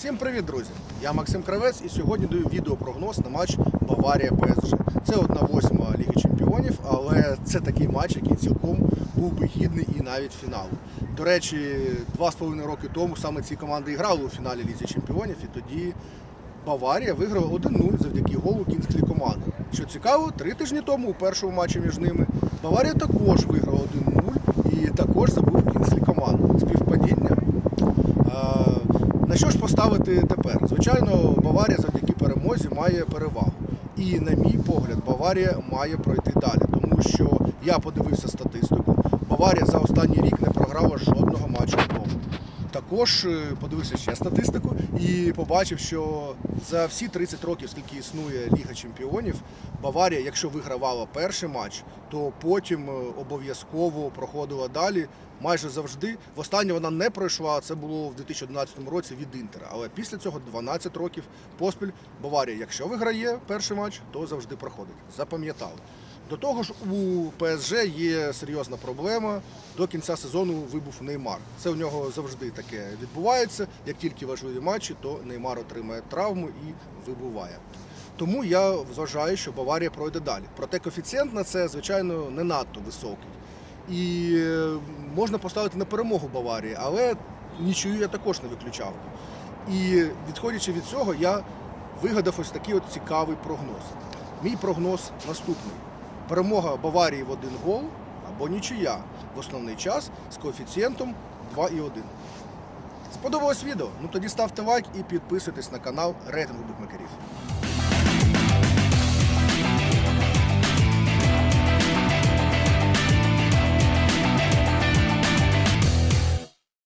Всім привіт, друзі! Я Максим Кравець і сьогодні даю відеопрогноз на матч Баварія ПСЖ. Це одна восьма Ліги Чемпіонів, але це такий матч, який цілком був би гідний і навіть фіналу. До речі, два з половиною роки тому саме ці команди і грали у фіналі Лізі Чемпіонів, і тоді Баварія виграла 1-0 завдяки голу кінської команди. Що цікаво, три тижні тому у першому матчі між ними Баварія також виграла 1-0 і також забув що ж поставити тепер? Звичайно, Баварія завдяки перемозі має перевагу. І, на мій погляд, Баварія має пройти далі, тому що я подивився статистику. Баварія за останній рік не програла жодного матчу. Також е, подивився ще статистику і побачив, що за всі 30 років, скільки існує Ліга Чемпіонів, Баварія, якщо вигравала перший матч, то потім е, обов'язково проходила далі. Майже завжди. Востаннє вона не пройшла. Це було в 2011 році від Інтера. Але після цього 12 років поспіль Баварія, якщо виграє перший матч, то завжди проходить. Запам'ятали. До того ж, у ПСЖ є серйозна проблема. До кінця сезону вибув Неймар. Це у нього завжди таке відбувається. Як тільки важливі матчі, то Неймар отримає травму і вибуває. Тому я вважаю, що Баварія пройде далі. Проте коефіцієнт на це, звичайно, не надто високий. І е, можна поставити на перемогу Баварії, але нічию я також не виключав. І відходячи від цього, я вигадав ось такий от цікавий прогноз. Мій прогноз наступний: перемога Баварії в один гол або нічия в основний час з коефіцієнтом 2,1. Сподобалось відео? Ну тоді ставте лайк і підписуйтесь на канал рейтингу букмекерів.